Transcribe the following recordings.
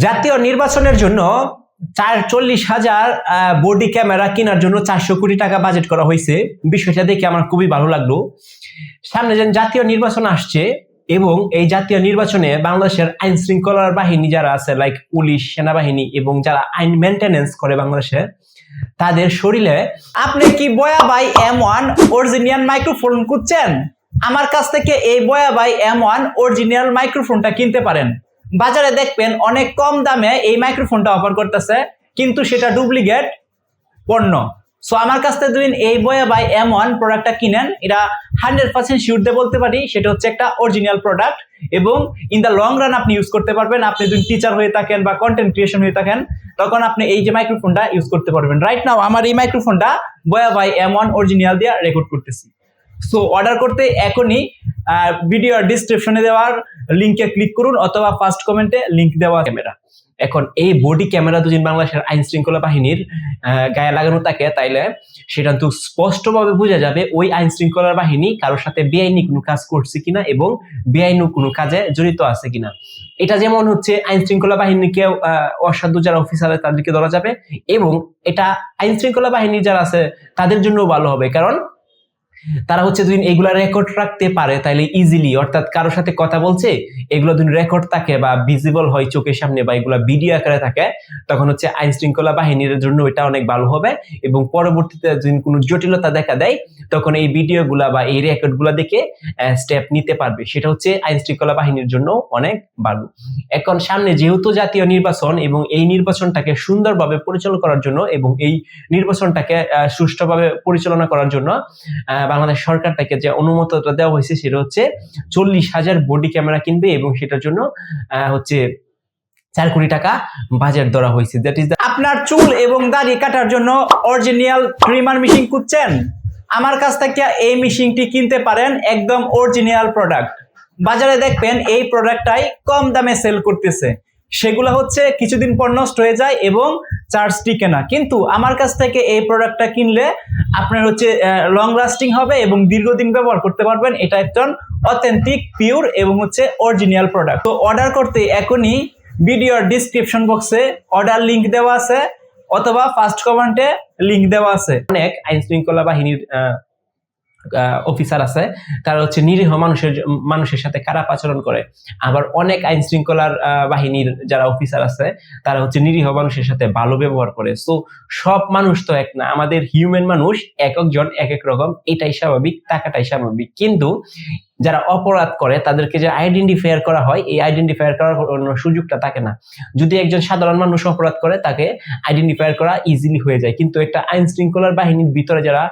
জাতীয় নির্বাচনের জন্য চার চল্লিশ হাজার বডি ক্যামেরা কেনার জন্য চারশো কোটি টাকা বাজেট করা হয়েছে। বিষয়টা দেখে আমার খুবই ভালো লাগল। সামনে যেন জাতীয় নির্বাচন আসছে এবং এই জাতীয় নির্বাচনে বাংলাদেশের আইন শৃঙ্খলার বাহিনী যারা আছে লাইক পুলিশ, সেনাবাহিনী এবং যারা আইন মেনটেনেন্স করে বাংলাদেশে, তাদের শরীরে, আপনি কি Boya by M one original microphone খুঁজছেন? আমার কাছ থেকে এই বয়া বাই এম ওয়ান অরিজিনিয়াল মাইক্রোফোনটা কিনতে পারেন। বাজারে দেখবেন অনেক কম দামে এই মাইক্রোফোনটা অফার করতেছে, কিন্তু সেটা ডুপ্লিকেট পণ্য। সো আমার কাছ থেকে যদি এই বয়া বাই এম ওয়ান প্রোডাক্টটা কিনেন এটা হান্ড্রেড পার্সেন্ট দিয়ে বলতে পারি, সেটা হচ্ছে একটা অরিজিনাল প্রোডাক্ট এবং ইন দ্য লং রান আপনি ইউজ করতে পারবেন। আপনি যদি টিচার হয়ে থাকেন বা কন্টেন্ট ক্রিয়েশন হয়ে থাকেন, তখন আপনি এই যে মাইক্রোফোনটা ইউজ করতে পারবেন। রাইট নাও আমার এই মাইক্রোফোনটা Boya by M one original দিয়ে রেকর্ড করতেছি। সো অর্ডার করতে এখনই ভিডিও ডিসক্রিপশনে দেওয়ার লিঙ্কে ক্লিক করুন অথবা ফার্স্ট কমেন্টে লিঙ্ক দেওয়া ক্যামেরা এখন এই বডি ক্যামেরা যদি বাংলাদেশের আইন শৃঙ্খলা বাহিনীর গায়ে লাগানো থাকে, তাইলে সেটা তো স্পষ্টভাবে বোঝা যাবে ওই আইন শৃঙ্খলা বাহিনী কারোর সাথে বেআইনি কোনো কাজ করছে কিনা এবং বেআইনি কোনো কাজে জড়িত আছে কিনা। এটা যেমন হচ্ছে, আইন শৃঙ্খলা বাহিনীকে অসাধু যারা অফিসার তাদেরকে ধরা যাবে এবং এটা আইন শৃঙ্খলা বাহিনীর যারা আছে তাদের জন্য ভালো হবে। কারণ তারা হচ্ছে যদি এগুলা রেকর্ড রাখতে পারে তাহলে ইজিলি অর্থাৎ কারোর সাথে কথা বলছে, এগুলো যদি রেকর্ড থাকে বা ভিজিবল হয় চোখের সামনে বা এগুলা ভিডিও আকারে থাকে, তখন হচ্ছে আইন শৃঙ্খলা বাহিনীর জন্য এটা অনেক ভালো হবে এবং পরবর্তীতে যদি কোনো জটিলতা দেখা দেয়, তখন এই ভিডিওগুলা বা এই রেকর্ডগুলা দেখে স্টেপ নিতে পারবে। সেটা হচ্ছে আইন শৃঙ্খলা বাহিনীর জন্য অনেক ভালো। এখন সামনে যেহেতু জাতীয় নির্বাচন এবং এই নির্বাচনটাকে সুন্দরভাবে পরিচালনা করার জন্য এবং এই নির্বাচনটাকে সুষ্ঠুভাবে পরিচালনা করার জন্য বাংলাদেশ সরকার থেকে যে অনুমতিটা দেওয়া হয়েছে সেটা হচ্ছে চল্লিশ হাজার বডি ক্যামেরা কিনবে এবং সেটার জন্য হচ্ছে চার কোটি টাকা বাজেট ধরা হয়েছে। দ্যাট ইজ আপনার চুল এবং দাড়ি কাটার জন্য অরিজিনাল ট্রিমার মেশিন খুঁজছেন? আমার কাছ থেকে এই মেশিনটি কিনতে পারেন, একদম অরিজিনাল প্রোডাক্ট বাজারে দেখবেন এই প্রোডাক্টটাই কম দামে সেল করতেছে। সেগুলো হচ্ছে কিছুদিন পর নষ্ট হয়ে যায় এবং চার্জ টিকে না। কিন্তু আমার কাছ থেকে এই প্রোডাক্টটা কিনলে আপনার হচ্ছে লং লাস্টিং হবে এবং দীর্ঘদিন ব্যবহার করতে পারবেন। এটা একজন অথেন্টিক পিওর এবং হচ্ছে অরিজিনাল প্রোডাক্ট তো অর্ডার করতে এখনই ভিডিওর ডিসক্রিপশন বক্সে অর্ডার লিংক দেওয়া আছে, অথবা ফার্স্ট কমেন্টে লিংক দেওয়া আছে। অনেক আইন শৃঙ্খলা বাহিনীর অফিসার আছে, তারা হচ্ছে নিরীহ মানুষের মানুষের সাথে খারাপ আচরণ করে। আবার অনেক আইন শৃঙ্খলার বাহিনীর যারা অফিসার আছে, তারা হচ্ছে নিরীহ মানুষের সাথে ভালো ব্যবহার করে। সো সব মানুষ তো এক না, আমাদের হিউম্যান মানুষ এক একজন এক এক রকম, এটাই স্বাভাবিক টাকাটাই স্বাভাবিক। কিন্তু যারা অপরাধ করে, তাদেরকে যে আইডেন্টিফায়ার করা হয়, এই আইডেন্টিফায়ার করার সুযোগটা থাকে না। যদি একজন সাধারণ মানুষ অপরাধ করে, তাকে আইডেন্টিফায়ার করা ইজিলি হয়ে যায়। কিন্তু একটা আইন শৃঙ্খলার বাহিনীর ভিতরে যারা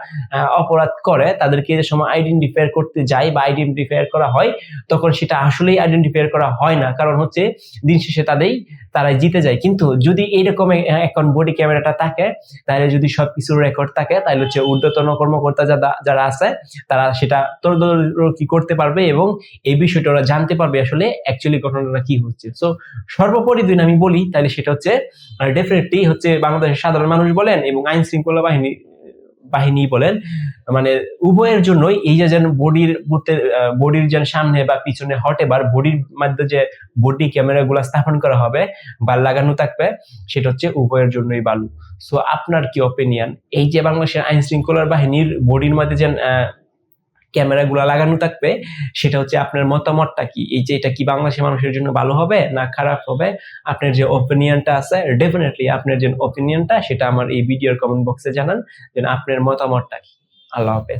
অপরাধ করে, তাদেরকে যে সময় আইডেন্টিফায়ার করতে যায় বা আইডেন্টিফায়ার করা হয়, তখন সেটা আসলেই আইডেন্টিফায়ার করা হয় না। কারণ হচ্ছে, দিন শেষে তাদেরই তারা জিতে যায়। কিন্তু যদি এইরকম এখন বডি ক্যামেরাটা থাকে, তাহলে যদি সবকিছুর রেকর্ড থাকে, তাহলে হচ্ছে ঊর্ধ্বতন কর্মকর্তা যারা আছে, তারা সেটা তদারকি করতে পারবে এবং এই বিষয়টা ওরা জানতে পারবে আসলে অ্যাকচুয়ালি ঘটনাটা কি হচ্ছে। সো সর্বোপরি দুই আমি বলি, তাহলে সেটা হচ্ছে ডেফিনেটলি হচ্ছে বাংলাদেশের সাধারণ মানুষ বলেন এবং আইন শৃঙ্খলা বাহিনী বাহিনী বলেন মানে উভয়ের জন্যই এই যে যেন বডির বডির যেন সামনে বা পিছনে হটে বা বডির মধ্যে যে বডি ক্যামেরা গুলা স্থাপন করা হবে বা লাগানো থাকবে, সেটা হচ্ছে উভয়ের জন্যই ভালো সো আপনার কি অপিনিয়ন এই যে বাংলাদেশের আইন শৃঙ্খলার বাহিনীর বডির মধ্যে যে ক্যামেরা গুলা লাগানো থাকবে, সেটা হচ্ছে আপনার মতামতটা কি? এই যে এটা কি বাংলাদেশের মানুষের জন্য ভালো হবে না খারাপ হবে? আপনার যে ওপিনিয়নটা আছে ডেফিনেটলি আপনার যে ওপিনিয়নটা সেটা আমার এই ভিডিওর কমেন্ট বক্সে জানান যেন আপনার মতামতটা কি? আল্লাহ হাফেজ।